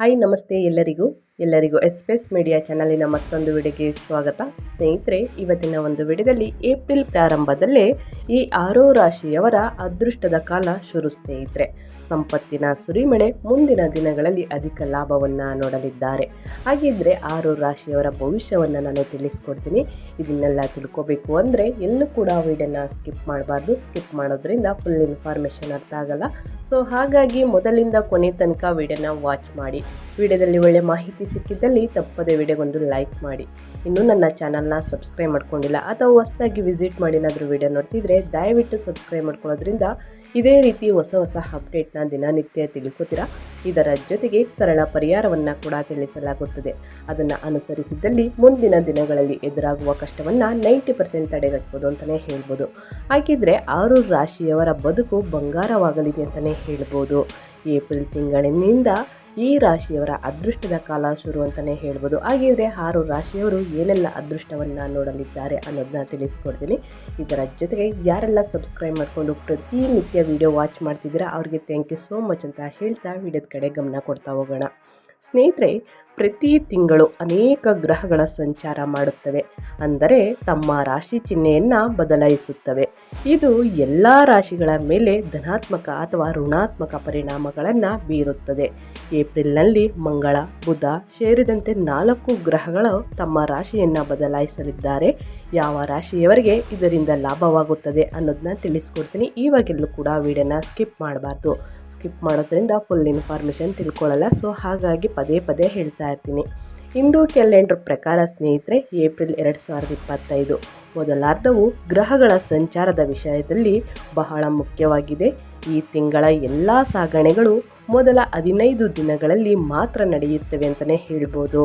Hi, ನಮಸ್ತೆ ಎಲ್ಲರಿಗೂ. ಎಲ್ಲರಿಗೂ ಎಸ್ಪೆಸ್ ಮೀಡಿಯಾ ಚಾನಲಿನ ಮತ್ತೊಂದು ವಿಡಿಯೋಗೆ ಸ್ವಾಗತ. ಸ್ನೇಹಿತರೆ, ಇವತ್ತಿನ ಒಂದು ವಿಡಿಯೋದಲ್ಲಿ ಏಪ್ರಿಲ್ ಪ್ರಾರಂಭದಲ್ಲೇ ಈ ಆರೋ ರಾಶಿಯವರ ಅದೃಷ್ಟದ ಕಾಲ ಶುರು ಸ್ನೇಹಿತರೆ ಸಂಪತ್ತಿನ ಸುರಿಮಳೆ ಮುಂದಿನ ದಿನಗಳಲ್ಲಿ ಅಧಿಕ ಲಾಭವನ್ನು ನೋಡಲಿದ್ದಾರೆ. ಹಾಗಿದ್ರೆ ಆರು ರಾಶಿಯವರ ಭವಿಷ್ಯವನ್ನು ನಾನು ತಿಳಿಸ್ಕೊಡ್ತೀನಿ. ಇದನ್ನೆಲ್ಲ ತಿಳ್ಕೊಬೇಕು ಅಂದರೆ ಎಲ್ಲೂ ಕೂಡ ವಿಡಿಯೋನ ಸ್ಕಿಪ್ ಮಾಡಬಾರ್ದು. ಸ್ಕಿಪ್ ಮಾಡೋದ್ರಿಂದ ಫುಲ್ ಇನ್ಫಾರ್ಮೇಷನ್ ಅರ್ಥ ಆಗಲ್ಲ. ಸೊ ಹಾಗಾಗಿ ಮೊದಲಿಂದ ಕೊನೆ ತನಕ ವೀಡಿಯೋನ ವಾಚ್ ಮಾಡಿ. ವಿಡಿಯೋದಲ್ಲಿ ಒಳ್ಳೆ ಮಾಹಿತಿ ಸಿಕ್ಕಿದ್ದಲ್ಲಿ ತಪ್ಪದೆ ವಿಡಿಯೋಗೊಂದು ಲೈಕ್ ಮಾಡಿ. ಇನ್ನೂ ನನ್ನ ಚಾನಲ್ನ ಸಬ್ಸ್ಕ್ರೈಬ್ ಮಾಡ್ಕೊಂಡಿಲ್ಲ ಅಥವಾ ಹೊಸದಾಗಿ ವಿಸಿಟ್ ಮಾಡಿ ಏನಾದರೂ ವಿಡಿಯೋ ನೋಡ್ತಿದ್ರೆ ದಯವಿಟ್ಟು ಸಬ್ಸ್ಕ್ರೈಬ್ ಮಾಡ್ಕೊಳ್ಳೋದ್ರಿಂದ ಇದೇ ರೀತಿ ಹೊಸ ಹೊಸ ಅಪ್ಡೇಟ್ನ ದಿನನಿತ್ಯ ತಿಳ್ಕೊತೀರಾ? ಇದರ ಜೊತೆಗೆ ಸರಳ ಪರಿಹಾರವನ್ನು ಕೂಡ ತಿಳಿಸಲಾಗುತ್ತದೆ. ಅದನ್ನು ಅನುಸರಿಸಿದ್ದಲ್ಲಿ ಮುಂದಿನ ದಿನಗಳಲ್ಲಿ ಎದುರಾಗುವ ಕಷ್ಟವನ್ನು ನೈಂಟಿ ಪರ್ಸೆಂಟ್ ತಡೆಗಟ್ಬೋದು ಅಂತಲೇ ಹೇಳ್ಬೋದು. ಹಾಗಿದ್ರೆ ಆರು ರಾಶಿಯವರ ಬದುಕು ಬಂಗಾರವಾಗಲಿದೆ ಅಂತಲೇ ಹೇಳ್ಬೋದು. ಏಪ್ರಿಲ್ ತಿಂಗಳಿನಿಂದ ಈ ರಾಶಿಯವರ ಅದೃಷ್ಟದ ಕಾಲ ಶುರು ಅಂತಲೇ ಹೇಳ್ಬೋದು. ಹಾಗಿದ್ರೆ ಆರು ರಾಶಿಯವರು ಏನೆಲ್ಲ ಅದೃಷ್ಟವನ್ನು ನೋಡಲಿದ್ದಾರೆ ಅನ್ನೋದನ್ನ ತಿಳಿಸ್ಕೊಡ್ತೀನಿ. ಇದರ ಜೊತೆಗೆ ಯಾರೆಲ್ಲ ಸಬ್ಸ್ಕ್ರೈಬ್ ಮಾಡಿಕೊಂಡು ಪ್ರತಿನಿತ್ಯ ವಿಡಿಯೋ ವಾಚ್ ಮಾಡ್ತಿದ್ದೀರಾ, ಅವ್ರಿಗೆ ಥ್ಯಾಂಕ್ ಯು ಸೋ ಮಚ್ ಅಂತ ಹೇಳ್ತಾ ವಿಡಿಯೋದ ಕಡೆ ಗಮನ ಕೊಡ್ತಾ ಹೋಗೋಣ. ಸ್ನೇಹಿತರೆ, ಪ್ರತಿ ತಿಂಗಳು ಅನೇಕ ಗ್ರಹಗಳ ಸಂಚಾರ ಮಾಡುತ್ತವೆ. ಅಂದರೆ ತಮ್ಮ ರಾಶಿ ಚಿಹ್ನೆಯನ್ನು ಬದಲಾಯಿಸುತ್ತವೆ. ಇದು ಎಲ್ಲ ರಾಶಿಗಳ ಮೇಲೆ ಧನಾತ್ಮಕ ಅಥವಾ ಋಣಾತ್ಮಕ ಪರಿಣಾಮಗಳನ್ನು ಬೀರುತ್ತದೆ. ಏಪ್ರಿಲ್ನಲ್ಲಿ ಮಂಗಳ, ಬುಧ ಸೇರಿದಂತೆ ನಾಲ್ಕು ಗ್ರಹಗಳು ತಮ್ಮ ರಾಶಿಯನ್ನು ಬದಲಾಯಿಸಲಿದ್ದಾರೆ. ಯಾವ ರಾಶಿಯವರಿಗೆ ಇದರಿಂದ ಲಾಭವಾಗುತ್ತದೆ ಅನ್ನೋದನ್ನ ತಿಳಿಸ್ಕೊಡ್ತೀನಿ. ಇವಾಗೆಲ್ಲೂ ಕೂಡ ವಿಡಿಯೋನ ಸ್ಕಿಪ್ ಮಾಡಬಾರ್ದು. ಸ್ಕಿಪ್ ಮಾಡೋದ್ರಿಂದ ಫುಲ್ ಇನ್ಫಾರ್ಮೇಷನ್ ತಿಳ್ಕೊಳ್ಳಲ್ಲ. ಸೊ ಹಾಗಾಗಿ ಪದೇ ಪದೇ ಹೇಳ್ತಾ ಇರ್ತೀನಿ. ಹಿಂದೂ ಕ್ಯಾಲೆಂಡರ್ ಪ್ರಕಾರ ಸ್ನೇಹಿತರೆ ಏಪ್ರಿಲ್ ಎರಡು ಸಾವಿರದ ಇಪ್ಪತ್ತೈದು ಮೊದಲಾರ್ಧವು ಗ್ರಹಗಳ ಸಂಚಾರದ ವಿಷಯದಲ್ಲಿ ಬಹಳ ಮುಖ್ಯವಾಗಿದೆ. ಈ ತಿಂಗಳ ಎಲ್ಲ ಸಾಗಣೆಗಳು ಮೊದಲ ಹದಿನೈದು ದಿನಗಳಲ್ಲಿ ಮಾತ್ರ ನಡೆಯುತ್ತವೆ ಅಂತಲೇ ಹೇಳ್ಬೋದು.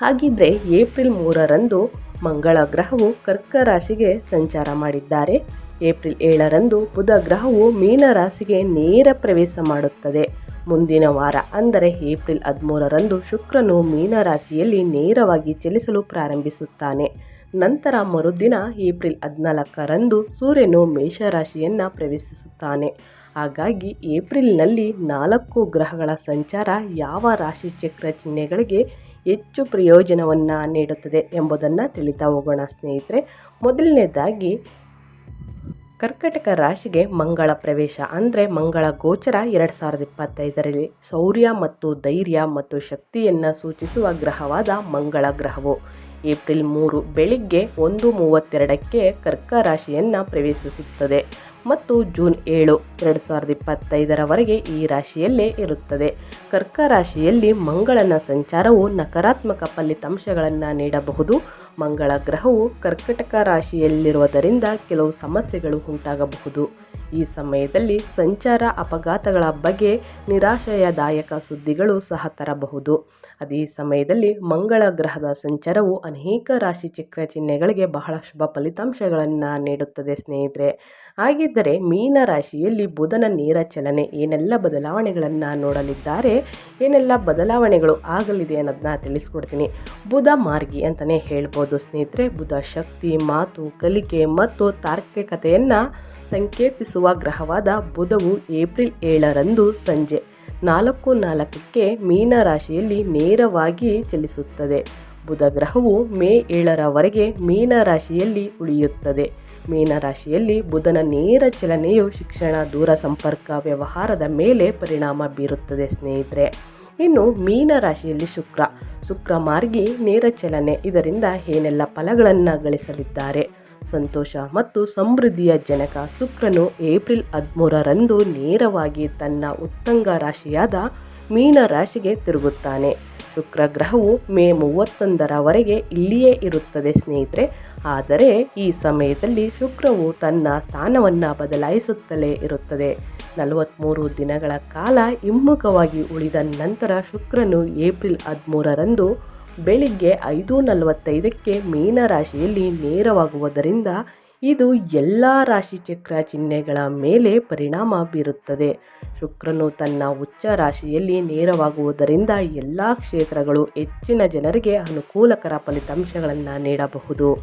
ಹಾಗಿದ್ರೆ ಏಪ್ರಿಲ್ ಮೂರರಂದು ಮಂಗಳ ಗ್ರಹವು ಕರ್ಕ ರಾಶಿಗೆ ಸಂಚಾರ ಮಾಡಿದ್ದಾರೆ. ಏಪ್ರಿಲ್ ಏಳರಂದು ಬುಧ ಗ್ರಹವು ಮೀನ ರಾಶಿಗೆ ನೇರ ಪ್ರವೇಶ ಮಾಡುತ್ತದೆ. ಮುಂದಿನ ವಾರ, ಅಂದರೆ ಏಪ್ರಿಲ್ ಹದಿಮೂರರಂದು ಶುಕ್ರನು ಮೀನ ರಾಶಿಯಲ್ಲಿ ನೇರವಾಗಿ ಚಲಿಸಲು ಪ್ರಾರಂಭಿಸುತ್ತಾನೆ. ನಂತರ ಮರುದಿನ ಏಪ್ರಿಲ್ ಹದಿನಾಲ್ಕರಂದು ಸೂರ್ಯನು ಮೇಷರಾಶಿಯನ್ನು ಪ್ರವೇಶಿಸುತ್ತಾನೆ. ಹಾಗಾಗಿ ಏಪ್ರಿಲ್ನಲ್ಲಿ ನಾಲ್ಕು ಗ್ರಹಗಳ ಸಂಚಾರ ಯಾವ ರಾಶಿ ಚಕ್ರ ಚಿಹ್ನೆಗಳಿಗೆ ಹೆಚ್ಚು ಪ್ರಯೋಜನವನ್ನು ನೀಡುತ್ತದೆ ಎಂಬುದನ್ನು ತಿಳಿತಾ ಹೋಗೋಣ ಸ್ನೇಹಿತರೆ. ಮೊದಲನೇದಾಗಿ ಕರ್ಕಟಕ ರಾಶಿಗೆ ಮಂಗಳ ಪ್ರವೇಶ ಅಂದರೆ ಮಂಗಳ ಗೋಚರ ಎರಡು ಸಾವಿರದ ಇಪ್ಪತ್ತೈದರಲ್ಲಿ ಶೌರ್ಯ ಮತ್ತು ಧೈರ್ಯ ಮತ್ತು ಶಕ್ತಿಯನ್ನು ಸೂಚಿಸುವ ಗ್ರಹವಾದ ಮಂಗಳ ಗ್ರಹವು. ಏಪ್ರಿಲ್ ಮೂರು ಬೆಳಿಗ್ಗೆ ಒಂದು ಮೂವತ್ತೆರಡಕ್ಕೆ ಕರ್ಕ ರಾಶಿಯನ್ನು ಪ್ರವೇಶಿಸುತ್ತದೆ ಮತ್ತು ಜೂನ್ ಏಳು ಎರಡು ಸಾವಿರದ ಇಪ್ಪತ್ತೈದರವರೆಗೆ ಈ ರಾಶಿಯಲ್ಲೇ ಇರುತ್ತದೆ. ಕರ್ಕ ರಾಶಿಯಲ್ಲಿ ಮಂಗಳನ ಸಂಚಾರವು ನಕಾರಾತ್ಮಕ ಫಲಿತಾಂಶಗಳನ್ನು ನೀಡಬಹುದು ಮಂಗಳ ಗ್ರಹವು ಕರ್ಕಟಕ ರಾಶಿಯಲ್ಲಿರುವುದರಿಂದ ಕೆಲವು ಸಮಸ್ಯೆಗಳು ಉಂಟಾಗಬಹುದು. ಈ ಸಮಯದಲ್ಲಿ ಸಂಚಾರ ಅಪಘಾತಗಳ ಬಗ್ಗೆ ನಿರಾಶಯದಾಯಕ ಸುದ್ದಿಗಳು ಸಹ ತರಬಹುದು. ಅದೇ ಸಮಯದಲ್ಲಿ ಮಂಗಳ ಗ್ರಹದ ಸಂಚಾರವು ಅನೇಕ ರಾಶಿ ಚಕ್ರ ಚಿಹ್ನೆಗಳಿಗೆ ಬಹಳ ಶುಭ ಫಲಿತಾಂಶಗಳನ್ನು ನೀಡುತ್ತದೆ ಸ್ನೇಹಿತರೆ. ಹಾಗಿದ್ದರೆ ಮೀನ ರಾಶಿಯಲ್ಲಿ ಬುಧನ ನೇರ ಚಲನೆ ಏನೆಲ್ಲ ಬದಲಾವಣೆಗಳನ್ನು ನೋಡಲಿದ್ದಾರೆ, ಏನೆಲ್ಲ ಬದಲಾವಣೆಗಳು ಆಗಲಿದೆ ಅನ್ನೋದನ್ನ ತಿಳಿಸ್ಕೊಡ್ತೀನಿ. ಬುಧ ಮಾರ್ಗಿ ಅಂತಲೇ ಹೇಳ್ಬೋದು ಸ್ನೇಹಿತರೆ. ಬುಧ ಶಕ್ತಿ, ಮಾತು, ಕಲಿಕೆ ಮತ್ತು ತಾರ್ಕಿಕತೆಯನ್ನು ಸಂಕೇತಿಸುವ ಗ್ರಹವಾದ ಬುಧವು ಏಪ್ರಿಲ್ ಏಳರಂದು ಸಂಜೆ ನಾಲ್ಕು ನಾಲ್ಕಕ್ಕೆ ಮೀನ ರಾಶಿಯಲ್ಲಿ ನೇರವಾಗಿ ಚಲಿಸುತ್ತದೆ. ಬುಧ ಗ್ರಹವು ಮೇ ಏಳರವರೆಗೆ ಮೀನ ರಾಶಿಯಲ್ಲಿ ಉಳಿಯುತ್ತದೆ. ಮೀನರಾಶಿಯಲ್ಲಿ ಬುಧನ ನೇರ ಚಲನೆಯು ಶಿಕ್ಷಣ, ದೂರ ಸಂಪರ್ಕ, ವ್ಯವಹಾರದ ಮೇಲೆ ಪರಿಣಾಮ ಬೀರುತ್ತದೆ ಸ್ನೇಹಿತರೆ. ಇನ್ನು ಮೀನ ರಾಶಿಯಲ್ಲಿ ಶುಕ್ರ. ಶುಕ್ರ ಮಾರ್ಗಿ ನೇರ ಚಲನೆ. ಇದರಿಂದ ಏನೆಲ್ಲ ಫಲಗಳನ್ನು ಗಳಿಸಲಿದ್ದಾರೆ? ಸಂತೋಷ ಮತ್ತು ಸಮೃದ್ಧಿಯ ಜನಕ ಶುಕ್ರನು ಏಪ್ರಿಲ್ ಹದಿಮೂರರಂದು ನೇರವಾಗಿ ತನ್ನ ಉತ್ತಂಗ ರಾಶಿಯಾದ ಮೀನ ರಾಶಿಗೆ ತಿರುಗುತ್ತಾನೆ. ಶುಕ್ರ ಗ್ರಹವು ಮೇ ಮೂವತ್ತೊಂದರವರೆಗೆ ಇಲ್ಲಿಯೇ ಇರುತ್ತದೆ ಸ್ನೇಹಿತರೆ. ಆದರೆ ಈ ಸಮಯದಲ್ಲಿ ಶುಕ್ರವು ತನ್ನ ಸ್ಥಾನವನ್ನು ಬದಲಾಯಿಸುತ್ತಲೇ ಇರುತ್ತದೆ. ನಲವತ್ತ್ಮೂರು ದಿನಗಳ ಕಾಲ ಹಿಮ್ಮುಖವಾಗಿ ಉಳಿದ ನಂತರ ಶುಕ್ರನು ಏಪ್ರಿಲ್ ಹದಿಮೂರರಂದು ಬೆಳಿಗ್ಗೆ ಐದು ನಲವತ್ತೈದಕ್ಕೆ ಮೀನರಾಶಿಯಲ್ಲಿ ನೇರವಾಗುವುದರಿಂದ ಇದು ಎಲ್ಲ ರಾಶಿಚಕ್ರ ಚಿಹ್ನೆಗಳ ಮೇಲೆ ಪರಿಣಾಮ ಬೀರುತ್ತದೆ. ಶುಕ್ರನು ತನ್ನ ಉಚ್ಚ ರಾಶಿಯಲ್ಲಿ ನೇರವಾಗುವುದರಿಂದ ಎಲ್ಲ ಕ್ಷೇತ್ರಗಳು ಹೆಚ್ಚಿನ ಜನರಿಗೆ ಅನುಕೂಲಕರ ಫಲಿತಾಂಶಗಳನ್ನು ನೀಡಬಹುದು.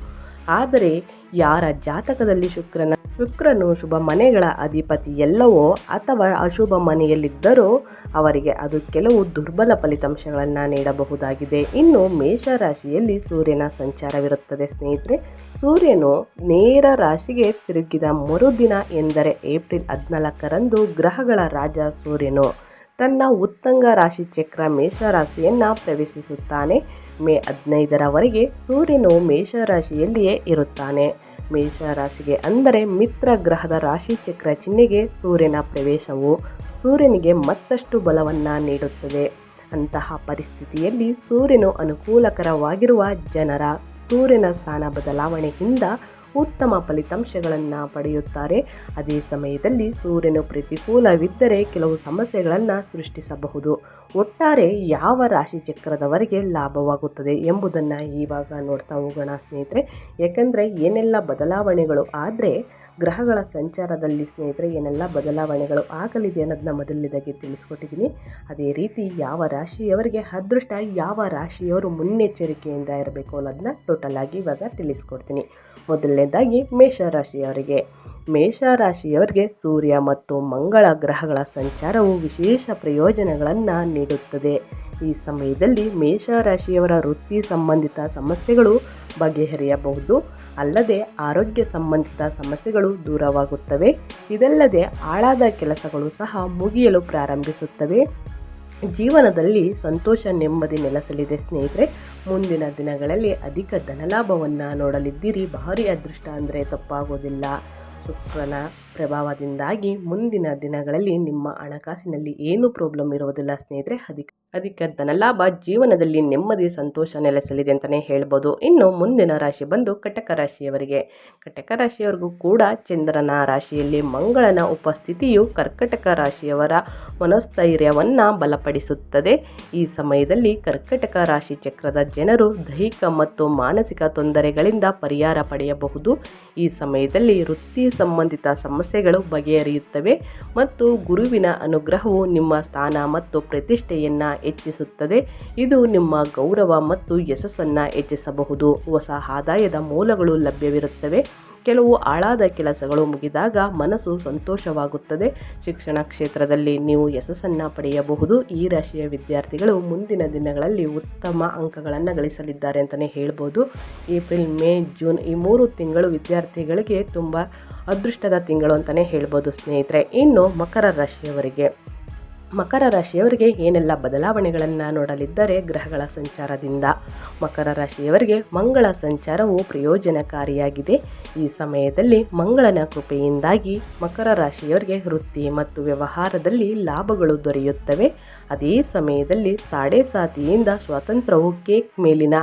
ಆದರೆ ಯಾರ ಜಾತಕದಲ್ಲಿ ಶುಕ್ರನ ಶುಕ್ರನು ಶುಭ ಮನೆಗಳ ಅಧಿಪತಿ ಎಲ್ಲವೋ ಅಥವಾ ಅಶುಭ ಮನೆಯಲ್ಲಿದ್ದರೂ ಅವರಿಗೆ ಅದು ಕೆಲವು ದುರ್ಬಲ ಫಲಿತಾಂಶಗಳನ್ನು ನೀಡಬಹುದಾಗಿದೆ. ಇನ್ನು ಮೇಷರಾಶಿಯಲ್ಲಿ ಸೂರ್ಯನ ಸಂಚಾರವಿರುತ್ತದೆ ಸ್ನೇಹಿತರೆ. ಸೂರ್ಯನು ನೇರ ರಾಶಿಗೆ ತಿರುಗಿದ ಮರುದಿನ ಎಂದರೆ ಏಪ್ರಿಲ್ ಹದಿನಾಲ್ಕರಂದು ಗ್ರಹಗಳ ರಾಜ ಸೂರ್ಯನು. ತನ್ನ ಉತ್ತಂಗ ರಾಶಿ ಚಕ್ರ ಮೇಷರಾಶಿಯನ್ನು ಪ್ರವೇಶಿಸುತ್ತಾನೆ. ಮೇ ಹದಿನೈದರವರೆಗೆ ಸೂರ್ಯನು ಮೇಷರಾಶಿಯಲ್ಲಿಯೇ ಇರುತ್ತಾನೆ. ಮೇಷರಾಶಿಗೆ ಅಂದರೆ ಮಿತ್ರ ಗ್ರಹದ ರಾಶಿ ಚಕ್ರ ಚಿಹ್ನೆಗೆ ಸೂರ್ಯನ ಪ್ರವೇಶವು ಸೂರ್ಯನಿಗೆ ಮತ್ತಷ್ಟು ಬಲವನ್ನು ನೀಡುತ್ತದೆ. ಅಂತಹ ಪರಿಸ್ಥಿತಿಯಲ್ಲಿ ಸೂರ್ಯನು ಅನುಕೂಲಕರವಾಗಿರುವ ಜನರ ಸೂರ್ಯನ ಸ್ಥಾನ ಬದಲಾವಣೆಯಿಂದ ಉತ್ತಮ ಫಲಿತಾಂಶಗಳನ್ನು ಪಡೆಯುತ್ತಾರೆ. ಅದೇ ಸಮಯದಲ್ಲಿ ಸೂರ್ಯನು ಪ್ರತಿಕೂಲವಿದ್ದರೆ ಕೆಲವು ಸಮಸ್ಯೆಗಳನ್ನು ಸೃಷ್ಟಿಸಬಹುದು. ಒಟ್ಟಾರೆ ಯಾವ ರಾಶಿ ಚಕ್ರದವರೆಗೆ ಲಾಭವಾಗುತ್ತದೆ ಎಂಬುದನ್ನು ಈವಾಗ ನೋಡ್ತಾ ಹೋಗೋಣ ಸ್ನೇಹಿತರೆ. ಯಾಕಂದರೆ ಏನೆಲ್ಲ ಬದಲಾವಣೆಗಳು ಆದರೆ ಗ್ರಹಗಳ ಸಂಚಾರದಲ್ಲಿ ಸ್ನೇಹಿತರೆ ಏನೆಲ್ಲ ಬದಲಾವಣೆಗಳು ಆಗಲಿದೆ ಅನ್ನೋದನ್ನ ಮೊದಲನೇದಾಗಿ ತಿಳಿಸ್ಕೊಟ್ಟಿದ್ದೀನಿ. ಅದೇ ರೀತಿ ಯಾವ ರಾಶಿಯವರಿಗೆ ಅದೃಷ್ಟ ಯಾವ ರಾಶಿಯವರು ಮುನ್ನೆಚ್ಚರಿಕೆಯಿಂದ ಇರಬೇಕು ಅನ್ನೋದನ್ನ ಟೋಟಲ್ ಆಗಿ ಇವಾಗ ತಿಳಿಸ್ಕೊಡ್ತೀನಿ. ಮೊದಲನೇದಾಗಿ ಮೇಷರಾಶಿಯವರಿಗೆ. ಮೇಷರಾಶಿಯವರಿಗೆ ಸೂರ್ಯ ಮತ್ತು ಮಂಗಳ ಗ್ರಹಗಳ ಸಂಚಾರವು ವಿಶೇಷ ಪ್ರಯೋಜನಗಳನ್ನು ನೀಡುತ್ತದೆ. ಈ ಸಮಯದಲ್ಲಿ ಮೇಷರಾಶಿಯವರ ವೃತ್ತಿ ಸಂಬಂಧಿತ ಸಮಸ್ಯೆಗಳು ಬಗೆಹರಿಯಬಹುದು. ಅಲ್ಲದೆ ಆರೋಗ್ಯ ಸಂಬಂಧಿತ ಸಮಸ್ಯೆಗಳು ದೂರವಾಗುತ್ತವೆ. ಇದಲ್ಲದೆ ಆಳಾದ ಕೆಲಸಗಳು ಸಹ ಮುಗಿಯಲು ಪ್ರಾರಂಭಿಸುತ್ತವೆ. ಜೀವನದಲ್ಲಿ ಸಂತೋಷ ನೆಮ್ಮದಿ ನೆಲೆಸಲಿದೆ ಸ್ನೇಹಿತರೆ. ಮುಂದಿನ ದಿನಗಳಲ್ಲಿ ಅಧಿಕ ಧನಲಾಭವನ್ನು ನೋಡಲಿದ್ದೀರಿ. ಭಾರಿ ಅದೃಷ್ಟ ಅಂದರೆ ತಪ್ಪಾಗೋದಿಲ್ಲ. ಶುಕ್ರನ ಪ್ರಭಾವದಿಂದಾಗಿ ಮುಂದಿನ ದಿನಗಳಲ್ಲಿ ನಿಮ್ಮ ಹಣಕಾಸಿನಲ್ಲಿ ಏನು ಪ್ರಾಬ್ಲಮ್ ಇರುವುದಿಲ್ಲ ಸ್ನೇಹಿತರೆ ಅದಕ್ಕೆ ಅಧಿಕ ಧನಲಾಭ ಜೀವನದಲ್ಲಿ ನೆಮ್ಮದಿ ಸಂತೋಷ ನೆಲೆಸಲಿದೆ ಅಂತಲೇ ಹೇಳ್ಬೋದು. ಇನ್ನು ಮುಂದಿನ ರಾಶಿ ಬಂದು ಕಟಕ ರಾಶಿಯವರಿಗೆ. ಕಟಕ ರಾಶಿಯವರಿಗೂ ಕೂಡ ಚಂದ್ರನ ರಾಶಿಯಲ್ಲಿ ಮಂಗಳನ ಉಪಸ್ಥಿತಿಯು ಕರ್ಕಟಕ ರಾಶಿಯವರ ಮನಸ್ಥೈರ್ಯವನ್ನು ಬಲಪಡಿಸುತ್ತದೆ. ಈ ಸಮಯದಲ್ಲಿ ಕರ್ಕಟಕ ರಾಶಿ ಚಕ್ರದ ಜನರು ದೈಹಿಕ ಮತ್ತು ಮಾನಸಿಕ ತೊಂದರೆಗಳಿಂದ ಪರಿಹಾರ ಪಡೆಯಬಹುದು. ಈ ಸಮಯದಲ್ಲಿ ವೃತ್ತಿ ಸಂಬಂಧಿತ ಸಮಸ್ಯೆಗಳು ಬಗೆಹರಿಯುತ್ತವೆ ಮತ್ತು ಗುರುವಿನ ಅನುಗ್ರಹವು ನಿಮ್ಮ ಸ್ಥಾನ ಮತ್ತು ಪ್ರತಿಷ್ಠೆಯನ್ನು ಹೆಚ್ಚಿಸುತ್ತದೆ. ಇದು ನಿಮ್ಮ ಗೌರವ ಮತ್ತು ಯಶಸ್ಸನ್ನು ಹೆಚ್ಚಿಸಬಹುದು. ಹೊಸ ಆದಾಯದ ಮೂಲಗಳು ಲಭ್ಯವಿರುತ್ತವೆ. ಕೆಲವು ಆಳಾದ ಕೆಲಸಗಳು ಮುಗಿದಾಗ ಮನಸ್ಸು ಸಂತೋಷವಾಗುತ್ತದೆ. ಶಿಕ್ಷಣ ಕ್ಷೇತ್ರದಲ್ಲಿ ನೀವು ಯಶಸ್ಸನ್ನು ಪಡೆಯಬಹುದು. ಈ ರಾಶಿಯ ವಿದ್ಯಾರ್ಥಿಗಳು ಮುಂದಿನ ದಿನಗಳಲ್ಲಿ ಉತ್ತಮ ಅಂಕಗಳನ್ನು ಗಳಿಸಲಿದ್ದಾರೆ ಅಂತಲೇ ಹೇಳ್ಬೋದು. ಏಪ್ರಿಲ್, ಮೇ, ಜೂನ್ ಈ ಮೂರು ತಿಂಗಳು ವಿದ್ಯಾರ್ಥಿಗಳಿಗೆ ತುಂಬ ಅದೃಷ್ಟದ ತಿಂಗಳು ಅಂತಲೇ ಹೇಳ್ಬೋದು ಸ್ನೇಹಿತರೆ. ಇನ್ನು ಮಕರ ರಾಶಿಯವರಿಗೆ. ಮಕರ ರಾಶಿಯವರಿಗೆ ಏನೆಲ್ಲ ಬದಲಾವಣೆಗಳನ್ನು ನೋಡಲಿದ್ದರೆ ಗ್ರಹಗಳ ಸಂಚಾರದಿಂದ. ಮಕರ ರಾಶಿಯವರಿಗೆ ಮಂಗಳ ಸಂಚಾರವು ಪ್ರಯೋಜನಕಾರಿಯಾಗಿದೆ. ಈ ಸಮಯದಲ್ಲಿ ಮಂಗಳನ ಕೃಪೆಯಿಂದಾಗಿ ಮಕರ ರಾಶಿಯವರಿಗೆ ವೃತ್ತಿ ಮತ್ತು ವ್ಯವಹಾರದಲ್ಲಿ ಲಾಭಗಳು ದೊರೆಯುತ್ತವೆ. ಅದೇ ಸಮಯದಲ್ಲಿ ಸಾಡೆ ಸಾತಿಯಿಂದ ಸ್ವಾತಂತ್ರ್ಯವು ಕೇಕ್ ಮೇಲಿನ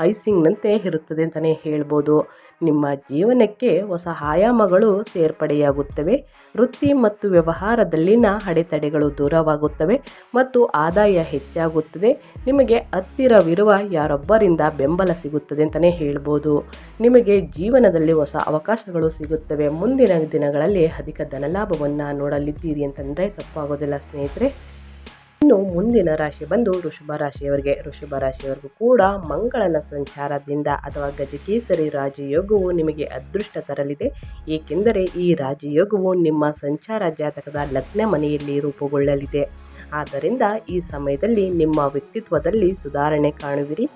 ಐಸಿಂಗ್ನಂತೆ ಇರುತ್ತದೆ ಅಂತಲೇ ಹೇಳ್ಬೋದು. ನಿಮ್ಮ ಜೀವನಕ್ಕೆ ಹೊಸ ಆಯಾಮಗಳು ಸೇರ್ಪಡೆಯಾಗುತ್ತವೆ. ವೃತ್ತಿ ಮತ್ತು ವ್ಯವಹಾರದಲ್ಲಿನ ಅಡೆತಡೆಗಳು ದೂರವಾಗುತ್ತವೆ ಮತ್ತು ಆದಾಯ ಹೆಚ್ಚಾಗುತ್ತದೆ. ನಿಮಗೆ ಹತ್ತಿರವಿರುವ ಯಾರೊಬ್ಬರಿಂದ ಬೆಂಬಲ ಸಿಗುತ್ತದೆ ಅಂತಲೇ ಹೇಳ್ಬೋದು. ನಿಮಗೆ ಜೀವನದಲ್ಲಿ ಹೊಸ ಅವಕಾಶಗಳು ಸಿಗುತ್ತವೆ. ಮುಂದಿನ ದಿನಗಳಲ್ಲಿ ಅಧಿಕ ಧನಲಾಭವನ್ನು ನೋಡಲಿದ್ದೀರಿ ಅಂತಂದರೆ ತಪ್ಪಾಗೋದಿಲ್ಲ ಸ್ನೇಹಿತರೆ. ಇನ್ನು ಮುಂದಿನ ರಾಶಿ ಬಂದು ಋಷಭ ರಾಶಿಯವರಿಗೆ. ಋಷಭ ರಾಶಿಯವರೆಗೂ ಕೂಡ ಮಂಗಳನ ಸಂಚಾರದಿಂದ ಅಥವಾ ಗಜಕೇಸರಿ ರಾಜಯೋಗವು ನಿಮಗೆ ಅದೃಷ್ಟ ತರಲಿದೆ. ಏಕೆಂದರೆ ಈ ರಾಜಯೋಗವು ನಿಮ್ಮ ಸಂಚಾರ ಜಾತಕದ ಲಗ್ನ ಮನೆಯಲ್ಲಿ ರೂಪುಗೊಳ್ಳಲಿದೆ. ಆದ್ದರಿಂದ ಈ ಸಮಯದಲ್ಲಿ ನಿಮ್ಮ ವ್ಯಕ್ತಿತ್ವದಲ್ಲಿ ಸುಧಾರಣೆ ಕಾಣುವಿರಿ.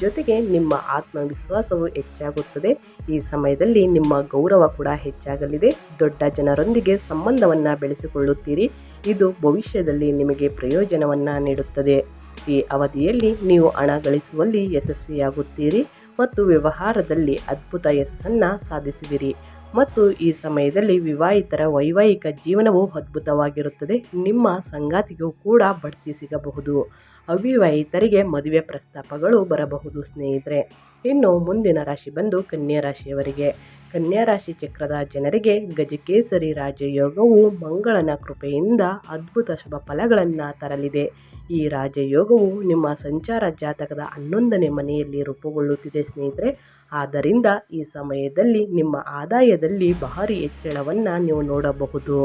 ಜೊತೆಗೆ ನಿಮ್ಮ ಆತ್ಮವಿಶ್ವಾಸವು ಹೆಚ್ಚಾಗುತ್ತದೆ. ಈ ಸಮಯದಲ್ಲಿ ನಿಮ್ಮ ಗೌರವ ಕೂಡ ಹೆಚ್ಚಾಗಲಿದೆ. ದೊಡ್ಡ ಜನರೊಂದಿಗೆ ಸಂಬಂಧವನ್ನು ಬೆಳೆಸಿಕೊಳ್ಳುತ್ತೀರಿ. ಇದು ಭವಿಷ್ಯದಲ್ಲಿ ನಿಮಗೆ ಪ್ರಯೋಜನವನ್ನು ನೀಡುತ್ತದೆ. ಈ ಅವಧಿಯಲ್ಲಿ ನೀವು ಹಣ ಗಳಿಸುವಲ್ಲಿ ಯಶಸ್ವಿಯಾಗುತ್ತೀರಿ ಮತ್ತು ವ್ಯವಹಾರದಲ್ಲಿ ಅದ್ಭುತ ಯಶಸ್ಸನ್ನು ಸಾಧಿಸುವಿರಿ ಮತ್ತು ಈ ಸಮಯದಲ್ಲಿ ವಿವಾಹಿತರ ವೈವಾಹಿಕ ಜೀವನವು ಅದ್ಭುತವಾಗಿರುತ್ತದೆ. ನಿಮ್ಮ ಸಂಗಾತಿಗೂ ಕೂಡ ಬಡ್ತಿ ಸಿಗಬಹುದು. ಅವಿವಾಹಿತರಿಗೆ ಮದುವೆ ಪ್ರಸ್ತಾಪಗಳು ಬರಬಹುದು, ಸ್ನೇಹಿತರೆ. ಇನ್ನು ಮುಂದಿನ ರಾಶಿ ಬಂದು ಕನ್ಯಾ ರಾಶಿಯವರಿಗೆ. ಕನ್ಯಾ ರಾಶಿ ಚಕ್ರದ ಜನರಿಗೆ ಗಜಕೇಸರಿ ರಾಜಯೋಗವು ಮಂಗಳನ ಕೃಪೆಯಿಂದ ಅದ್ಭುತ ಶುಭ ಫಲಗಳನ್ನು ತರಲಿದೆ. ಈ ರಾಜಯೋಗವು ನಿಮ್ಮ ಸಂಚಾರ ಜಾತಕದ ಹನ್ನೊಂದನೇ ಮನೆಯಲ್ಲಿ ರೂಪುಗೊಳ್ಳುತ್ತಿದೆ ಸ್ನೇಹಿತರೆ. ಆದ್ದರಿಂದ ಈ ಸಮಯದಲ್ಲಿ ನಿಮ್ಮ ಆದಾಯದಲ್ಲಿ ಭಾರಿ ಹೆಚ್ಚಳವನ್ನು ನೀವು ನೋಡಬಹುದು.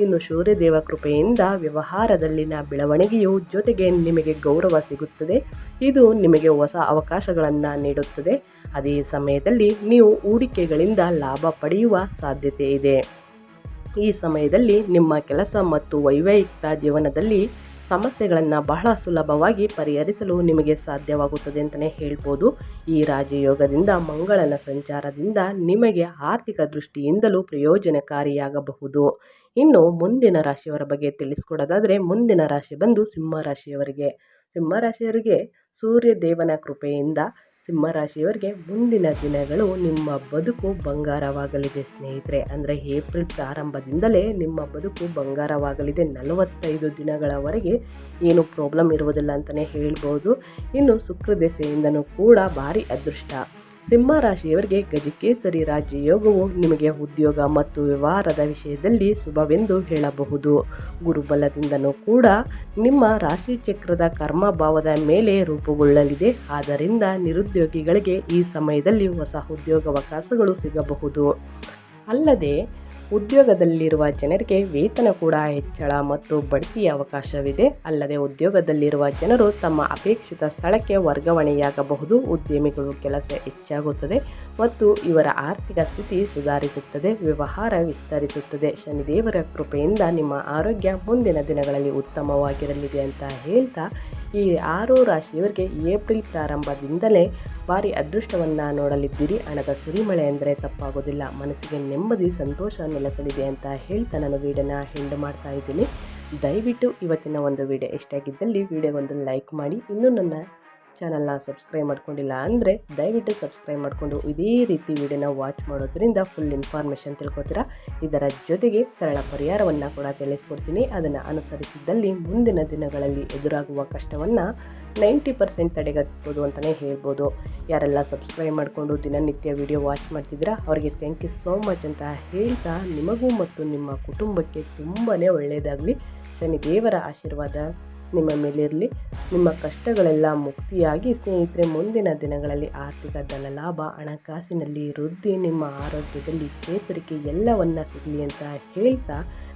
ಇನ್ನು ಸೂರ್ಯದೇವ ಕೃಪೆಯಿಂದ ವ್ಯವಹಾರದಲ್ಲಿನ ಬೆಳವಣಿಗೆಯು ಜೊತೆಗೆ ನಿಮಗೆ ಗೌರವ ಸಿಗುತ್ತದೆ. ಇದು ನಿಮಗೆ ಹೊಸ ಅವಕಾಶಗಳನ್ನು ನೀಡುತ್ತದೆ. ಅದೇ ಸಮಯದಲ್ಲಿ ನೀವು ಹೂಡಿಕೆಗಳಿಂದ ಲಾಭ ಪಡೆಯುವ ಸಾಧ್ಯತೆ ಇದೆ. ಈ ಸಮಯದಲ್ಲಿ ನಿಮ್ಮ ಕೆಲಸ ಮತ್ತು ವೈವಾಹಿಕ ಜೀವನದಲ್ಲಿ ಸಮಸ್ಯೆಗಳನ್ನು ಬಹಳ ಸುಲಭವಾಗಿ ಪರಿಹರಿಸಲು ನಿಮಗೆ ಸಾಧ್ಯವಾಗುತ್ತದೆ ಅಂತಲೇ ಹೇಳ್ಬೋದು. ಈ ರಾಜಯೋಗದಿಂದ, ಮಂಗಳನ ಸಂಚಾರದಿಂದ ನಿಮಗೆ ಆರ್ಥಿಕ ದೃಷ್ಟಿಯಿಂದಲೂ ಪ್ರಯೋಜನಕಾರಿಯಾಗಬಹುದು. ಇನ್ನು ಮುಂದಿನ ರಾಶಿಯವರ ಬಗ್ಗೆ ತಿಳಿಸ್ಕೊಡೋದಾದರೆ, ಮುಂದಿನ ರಾಶಿ ಬಂದು ಸಿಂಹ ರಾಶಿಯವರಿಗೆ. ಸಿಂಹ ರಾಶಿಯವರಿಗೆ ಸೂರ್ಯ ದೇವನ ಕೃಪೆಯಿಂದ ಸಿಂಹರಾಶಿಯವರಿಗೆ ಮುಂದಿನ ದಿನಗಳು ನಿಮ್ಮ ಬದುಕು ಬಂಗಾರವಾಗಲಿದೆ ಸ್ನೇಹಿತರೆ. ಅಂದರೆ ಏಪ್ರಿಲ್ ಪ್ರಾರಂಭದಿಂದಲೇ ನಿಮ್ಮ ಬದುಕು ಬಂಗಾರವಾಗಲಿದೆ. ನಲವತ್ತೈದು ದಿನಗಳವರೆಗೆ ಏನು ಪ್ರಾಬ್ಲಮ್ ಇರುವುದಿಲ್ಲ ಅಂತಲೇ ಹೇಳ್ಬೋದು. ಇನ್ನು ಶುಕ್ರ ದೆಸೆಯಿಂದನೂ ಕೂಡ ಭಾರಿ ಅದೃಷ್ಟ. ಸಿಂಹ ರಾಶಿಯವರಿಗೆ ಗಜಕೇಸರಿ ರಾಜ್ಯಯೋಗವು ನಿಮಗೆ ಉದ್ಯೋಗ ಮತ್ತು ವ್ಯವಹಾರದ ವಿಷಯದಲ್ಲಿ ಶುಭವೆಂದು ಹೇಳಬಹುದು. ಗುರುಬಲದಿಂದನೂ ಕೂಡ ನಿಮ್ಮ ರಾಶಿ ಚಕ್ರದ ಕರ್ಮಭಾವದ ಮೇಲೆ ರೂಪುಗೊಳ್ಳಲಿದೆ. ಆದ್ದರಿಂದ ನಿರುದ್ಯೋಗಿಗಳಿಗೆ ಈ ಸಮಯದಲ್ಲಿ ಹೊಸ ಉದ್ಯೋಗಾವಕಾಶಗಳು ಸಿಗಬಹುದು. ಅಲ್ಲದೆ ಉದ್ಯೋಗದಲ್ಲಿರುವ ಜನರಿಗೆ ವೇತನ ಕೂಡ ಹೆಚ್ಚಳ ಮತ್ತು ಬಡ್ತಿಯ ಅವಕಾಶವಿದೆ. ಅಲ್ಲದೆ ಉದ್ಯೋಗದಲ್ಲಿರುವ ಜನರು ತಮ್ಮ ಅಪೇಕ್ಷಿತ ಸ್ಥಳಕ್ಕೆ ವರ್ಗಾವಣೆಯಾಗಬಹುದು. ಉದ್ಯಮಿಗಳು ಕೆಲಸ ಹೆಚ್ಚಾಗುತ್ತದೆ ಮತ್ತು ಇವರ ಆರ್ಥಿಕ ಸ್ಥಿತಿ ಸುಧಾರಿಸುತ್ತದೆ. ವ್ಯವಹಾರ ವಿಸ್ತರಿಸುತ್ತದೆ. ಶನಿದೇವರ ಕೃಪೆಯಿಂದ ನಿಮ್ಮ ಆರೋಗ್ಯ ಮುಂದಿನ ದಿನಗಳಲ್ಲಿ ಉತ್ತಮವಾಗಿರಲಿದೆ ಅಂತ ಹೇಳ್ತಾ, ಈ ಆರು ರಾಶಿಯವರಿಗೆ ಏಪ್ರಿಲ್ ಪ್ರಾರಂಭದಿಂದಲೇ ಭಾರಿ ಅದೃಷ್ಟವನ್ನು ನೋಡಲಿದ್ದೀರಿ. ಹಣದ ಸುರಿಮಳೆ ಅಂದರೆ ತಪ್ಪಾಗೋದಿಲ್ಲ. ಮನಸ್ಸಿಗೆ ನೆಮ್ಮದಿ, ಸಂತೋಷ ನೆಲೆಸಲಿದೆ ಅಂತ ಹೇಳ್ತಾ ನಾನು ವೀಡಿಯೋನ ಹೆಂಡ್ ಮಾಡ್ತಾ ಇದ್ದೀನಿ. ದಯವಿಟ್ಟು ಇವತ್ತಿನ ಒಂದು ವಿಡಿಯೋ ಇಷ್ಟಾಗಿದ್ದಲ್ಲಿ ವಿಡಿಯೋ ಒಂದು ಲೈಕ್ ಮಾಡಿ. ಇನ್ನೂ ನನ್ನ ಚಾನಲ್ನ ಸಬ್ಸ್ಕ್ರೈಬ್ ಮಾಡ್ಕೊಂಡಿಲ್ಲ ಅಂದರೆ ದಯವಿಟ್ಟು ಸಬ್ಸ್ಕ್ರೈಬ್ ಮಾಡಿಕೊಂಡು ಇದೇ ರೀತಿ ವಿಡಿಯೋನ ವಾಚ್ ಮಾಡೋದ್ರಿಂದ ಫುಲ್ ಇನ್ಫಾರ್ಮೇಷನ್ ತಿಳ್ಕೊತೀರಾ? ಇದರ ಜೊತೆಗೆ ಸರಳ ಪರಿಹಾರವನ್ನು ಕೂಡ ತಿಳಿಸ್ಕೊಡ್ತೀನಿ. ಅದನ್ನು ಅನುಸರಿಸಿದ್ದಲ್ಲಿ ಮುಂದಿನ ದಿನಗಳಲ್ಲಿ ಎದುರಾಗುವ ಕಷ್ಟವನ್ನು ನೈಂಟಿ ಪರ್ಸೆಂಟ್ ತಡೆಗಟ್ಬೋದು ಅಂತಲೇ ಹೇಳ್ಬೋದು. ಯಾರೆಲ್ಲ ಸಬ್ಸ್ಕ್ರೈಬ್ ಮಾಡಿಕೊಂಡು ದಿನನಿತ್ಯ ವಿಡಿಯೋ ವಾಚ್ ಮಾಡ್ತಿದ್ದೀರಾ, ಅವರಿಗೆ ಥ್ಯಾಂಕ್ ಯು ಸೋ ಮಚ್ ಅಂತ ಹೇಳ್ತಾ ನಿಮಗೂ ಮತ್ತು ನಿಮ್ಮ ಕುಟುಂಬಕ್ಕೆ ತುಂಬಾ ಒಳ್ಳೆಯದಾಗಲಿ ಶನಿ ದೇವರ ಆಶೀರ್ವಾದ ನಿಮ್ಮ ಮೇಲಿರಲಿ. ನಿಮ್ಮ ಕಷ್ಟಗಳೆಲ್ಲ ಮುಕ್ತಿಯಾಗಿ ಸ್ನೇಹಿತರೆ, ಮುಂದಿನ ದಿನಗಳಲ್ಲಿ ಆರ್ಥಿಕ ಧನ ಲಾಭ, ಹಣಕಾಸಿನಲ್ಲಿ ವೃದ್ಧಿ, ನಿಮ್ಮ ಆರೋಗ್ಯದಲ್ಲಿ ಚೇತರಿಕೆ ಎಲ್ಲವನ್ನ ಸಿಗಲಿ ಅಂತ ಹೇಳ್ತಾ